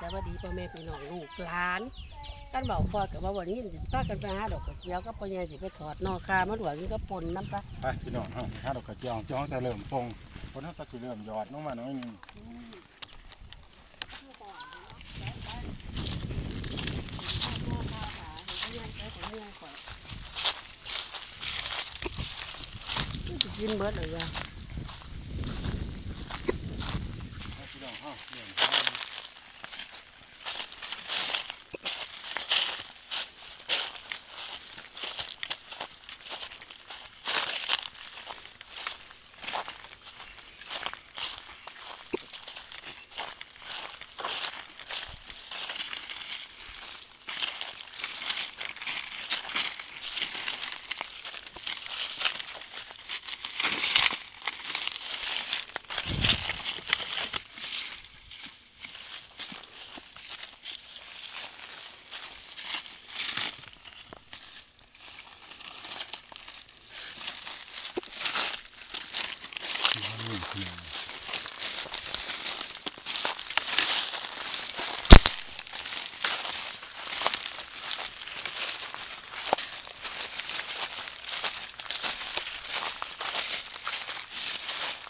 สวัสดีพ่อแม่พี่น้องลูกหลานกันบอกพอกับว่าวันนี้สิพากันไปหาดอกกระเจียวก็พ่อใหญ่สิไปถอดนอกคามาหลวงนี่ก็ปนน้ำปลาไปพี่น้องเฮาหาดอกกระเจียวจ้องจะเริ่มปงคนเฮาก็สิเริ่มหยอดลงมาหน่อยนึงกินเบิดเลยจ้ะ ให้พี่น้ องเฮาเริ่มหา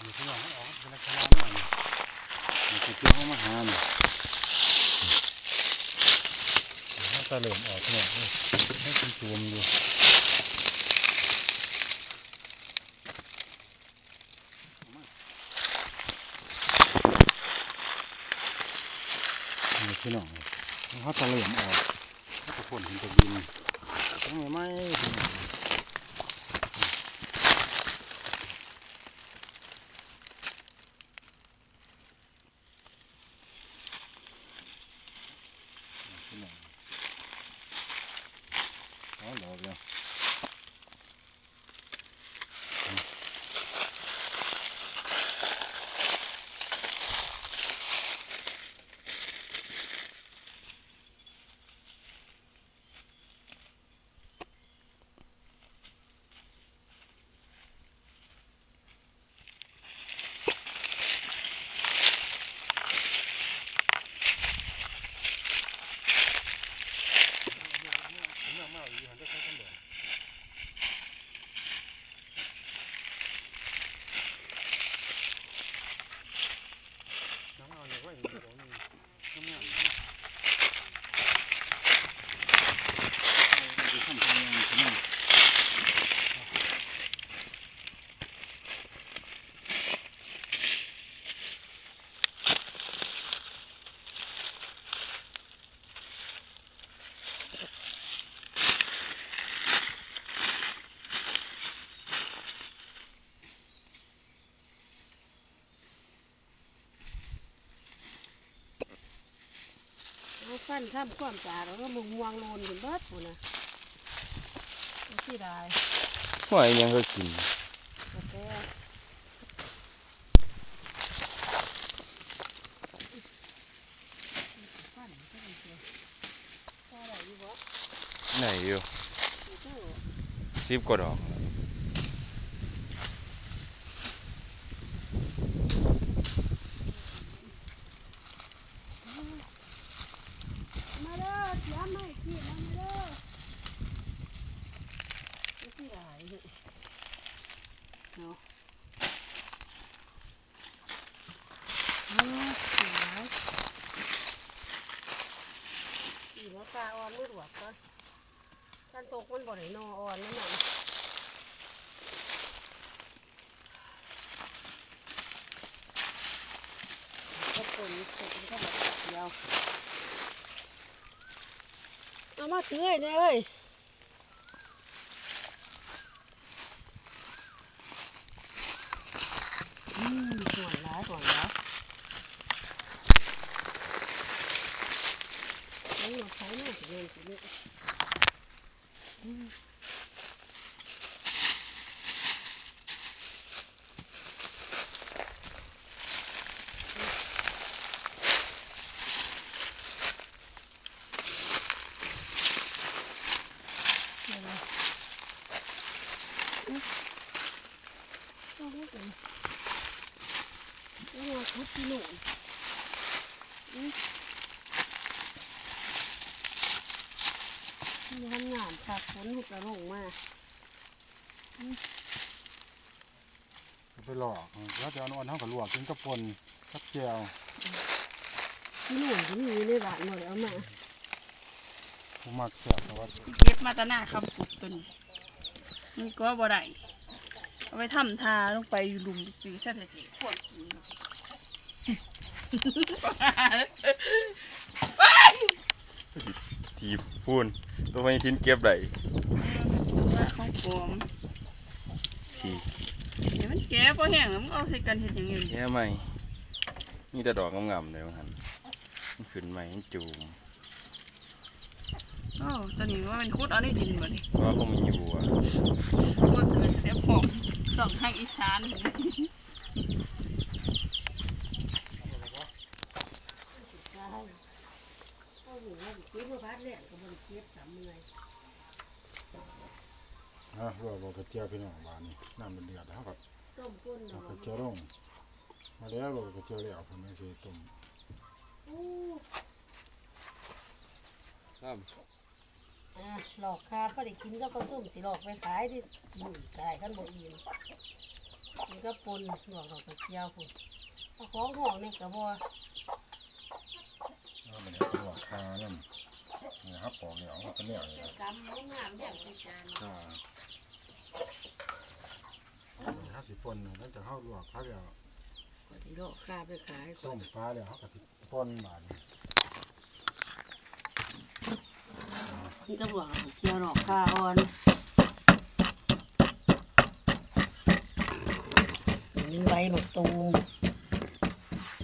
อยู่พี่น้องให้ออกเป็นลักษณะหน่อยนี่คือเจ้ามาหานี่เฮาก็เริ่มออกเนี่ยให้เป็นตัวมอยู่นี่ พี่น้องเขาตะเหลี่ยมออกเขาจะพ่นเห็นจะบินทำไมไม่พี่น้อง พี่น้องเอาหลอกแล้วน้ำเอาอย่างไรอยู่ตรงนี้น้ำงามนะเอาไปทำทำงานพี่น้อง เอา ฟันข้ามความจ่าแล้วก็มึงวางโลนอยู่เบิดปูนะที่ได้ว่าอีหยังก็กินกาแฟฟันก็ดีเชียวพอได้อยู่บ่ไหนอยู่อยู่ตู้สิบกว่าดอก มาเด้อเสียไม่ขี้มาเด้อที่ได้เนาะเอาเสีย อีหัวตาอ่อนมือหลวกก็ท่านตกมันบ่ได้นออ่อนนั่นน่ะก็เป็นเสร็จก็แบบเดียวเอามาถือไอ้เนี่ยเอ้ยอืมห่วงร้ายห่วงร้ายนี่เราใช้หน้าเงินสิเนี่ยอื มเดี๋ยวนะอุ๊ยเอาไว้ก่อนแล้วเราคุดที่หนูอืมทำงานค่ะฝนหุกระลงมาไปหลอกแล้วจะเอาอ่อนเท่ากับลวกกินกับปนกับแก้วที่หนูที่มีในบ้านหมดเอามาผมมักแซ่บแต่ว่าเก็บมาแตหน้าคำปุกตัวนี้มันก็บ่ได้เอาไปทำทาลงไปอยู่หลุมไปซื้อแท้ๆขวดกิน ทีพูนตัวไม่ทิ้นเก็บได้ว่าของปลอมทีเดี๋ยวมันแก่พอแห้งแล้วมันเอาใส่กันเห็ดอย่างอื่นแค่ไม่มีแต่ดอกงามๆเลยมันหันมันขึ้นใหม่มันจูมโอ้ตอนนี้ว่าเป็นคุดเอาในดินบ่ดิเพราะว่าเขามีอยู่อะว่าเกิดแต่ผมสองทางอีสาน ใช่ เอาหนูว่าเก็บมาพัดแหลกก็บริเก็บสามเมื่อยฮะลวกบอกกระเจียวพี่น้องบ้านนี่น้ำมันเดือดเท่ากับต้มก้นดเอาอกกระเจียวลงมาแล้วลวกกระเจียวแล้วผมไม่เคยต้มอู้ครับอะหลอกคาพอได้กินก็ก็ต้มสิหลอกไปขายที่กินขายกันบ่อิ่มนี่ก็ปนหลอกดอกกระเจียวพุ่นเอาของหอกนี่ก็บ่แล้ว มันลวกคานั่นนี่ครับปอกเหนียวมันเป็นเหนียวเลยกำน้ำงามอย่างใส่จานอ่าถ้าสิปนนั่นจะเข้าลวกเขาเดียวก็สิหลอกคาไปขายต้นมฟ้าแล้วเขาก็สิปนบาดนี้นี่ก็บอกว่าเคี่ยวหลอกคาอ่อนนี่ใบบักตูม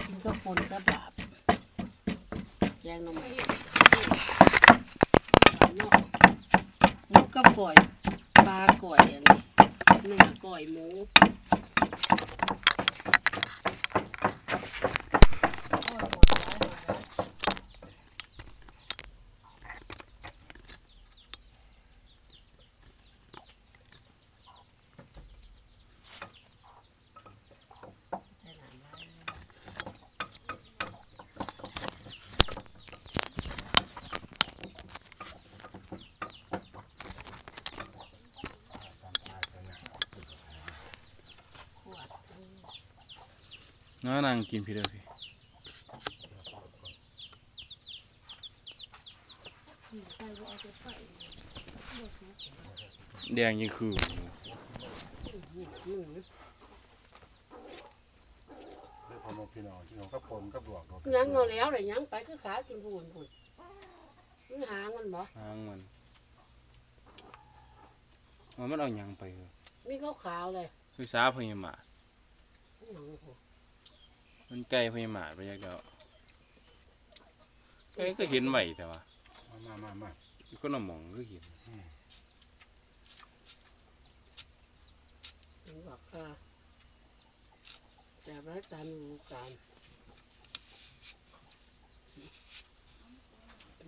กินก็ปนก็บาบ แกงหน้ำมันหมูกับก่อยปลาก่อยอันนี้เนื้อก่อยหมูโอ้ยหมดแล้วหมดแล้ว ใส่น้ำลายเลย ขวดอืม น้านั่งกินพี่เด้อพี่แดงยังคือยังเอาแล้วเลยยังไปคือขาจนหุ่นหุ่นนี่หางมันบ่หางมันมันมันเอายังไปเหรอมีขาวขาวเลยคือสาพญามาศหนังหัว มันไกลพญามาไปยักเดียวไกลก็เห็นไหวแต่ว่ามามามาอีกคนละหมองก็เห็นหนังบอกค่ะแต่ร้ายตามรูการ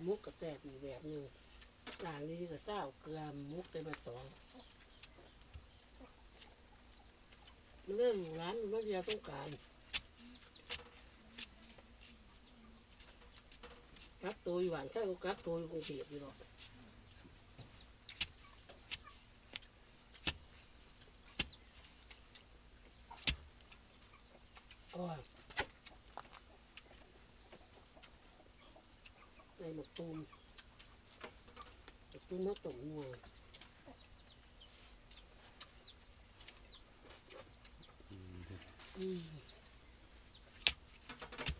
มุกกระแตกอีกแบบหนึ่งหลางนี้ก็เศร้าเกลือมุกเต็มไปสองมันเรื่องร้านมันเดียต้องการ กักตัวอยู่หวานแค่ก็กักตัวอยู่กรุงเทพอยู่หรอกโอ้ยในหมกตูมหมกตูมมะตุ่มนัวอืม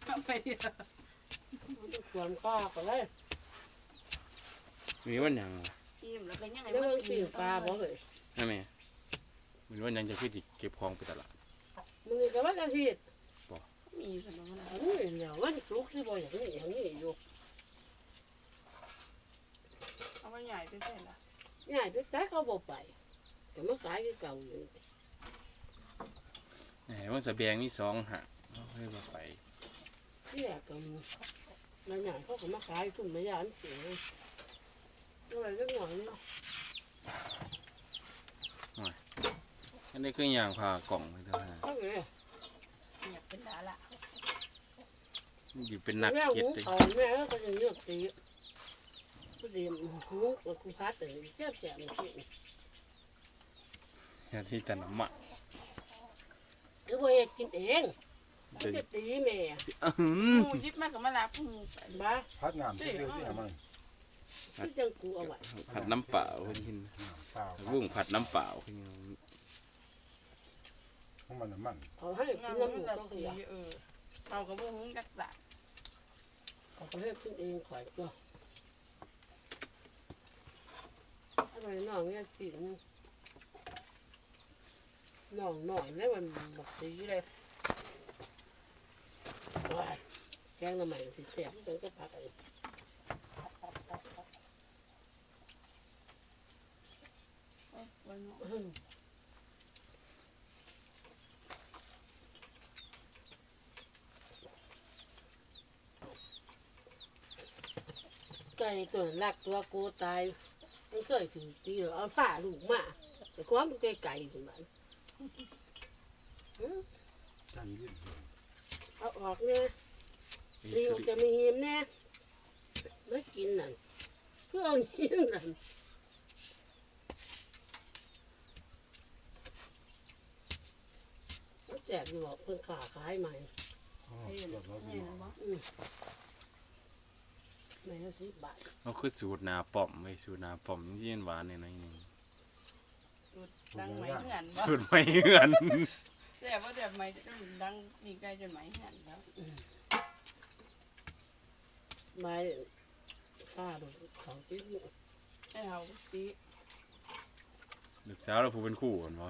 ทำไปเถอะ มันจะควรข้าก็เลยมีวันหยังวะอิ่มแล้วก็ยังไงแล้วมันปีกปลาบ่เลยนั่นแม่มีวันหยังจะคือสิเก็บของไปตลาดมึงนี่ก็วันอาทิตย์มีสมองมันอันนี้เดี๋ยววันฟลุกที่บ่อย่างนี้อย่างนี้อยู่เอาไปใหญ่ไปใส่ละง่ายไปขายเขาบ่ไปแต่มาขายคือเก่าอยู่แหมมันสะแบงมีสองหางเขาให้มาไปที่แรกก็มาใหญ่เขาก็มาขายถุงมะยานเสียอะไรเรื่องหน่อยเนี่ยอันนี้คืออย่างพากล่องไปเท่านั้นเขาไงเนี่ยเป็นดาละมันอยู่เป็นนักแม่เก็ตหูเลยเขาแม่ก็จะเลือกตีผู้เดียวหูกูพัดแต่เจ็บแจ่มกินอย่าที่แต่น้ำมันคือบ่เฮ็ดกินเอง มันจะตีแม่อื้อหือหมูยิบมากกับมะลาบหมูไปบ้าพัดน้ำเดียวที่มันที่จังกูเอาไว้ผัดน้ำเปล่าเพิ่นกินน้ำเปล่าบุ้งผัดน้ำเปล่าเพิ่นกินของมันน้ำมันเอาให้กิงานนมัน้ำหมูนแบบก็สีคือเออเรากับพวกหงจักสักเอาให้กินเองข่อยก็อะไรน้องเนี่ยกินน้องหน่อยแล้วมันบักสีเลย ว้ายแกงน้ำมันสิแซ่บจังก็พักไอ้วันเนาะอื้อไก่ตัวนั้นรักตัวกูตายมันเคยสิตีหรอเอาผ้าลูกมาแต่ก้อนไก่ไก่ถึงมันอื้อใจเย็นเอาออกเนี่ยมีลิงสุริจะไม่เหียมแน่ไม่กินนั่นเพื่อเอาเหียมนั่นมันแจกอยู่บอกเพิ่งขาขายใหม่อ๋อเฮ้ยเดี๋ยวเราเห็นบ่ไม่ละสิบบาทเอาคือสูตรนาป้อมไว้สูตรนาป้อมจริงๆหวานเนี่ยนะนี่สูตรดังไหมเหมือนบ่สูตรไม่เหมือน แซ่บว่าแบบไหมดังมีไก่จนไหมเหมือนแล้วไม้ข้าดูของที่ให้เราตีลูกสาวเราผู้เป็นคู่กันบ่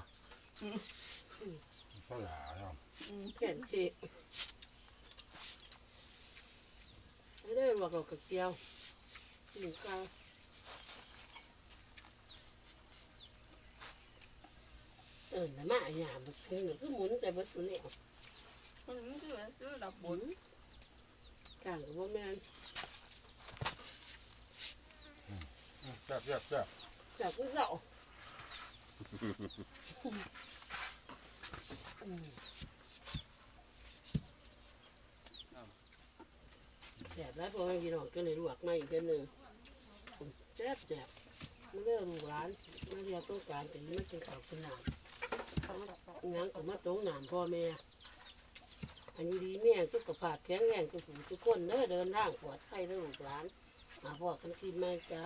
สลาเนาะอืมแผ่นเค้กไม่ได้บอกเรากระเกียวหนึ่งกา เออน่ะมาหยาบมันคือคือหมุนแต่บัดตัวเนี่ยมันคือคือดับหบุมุญนกลางกับว่าแม่นแซ่บแซ่บแซ่บจากผู้เจ้าอืมแจกแล้วพอให้พี่น้องก็เลยลวกมาอีกเดือนหนึ่งแจ๊บแจ๊บไม่ได้ลูกหลานไม่ได้ต้องการแต่ไม่กินข้าวกิน น้ำงั้นก็มาตรงหนามพ่อแม่ อันนี้ดีแม่สุขภาพแข็งแรงทุกผู้ทุกคนเด้อเดินทางปลอดภัยเด้อลูกหลาน มาพอกันกินไหมจ้า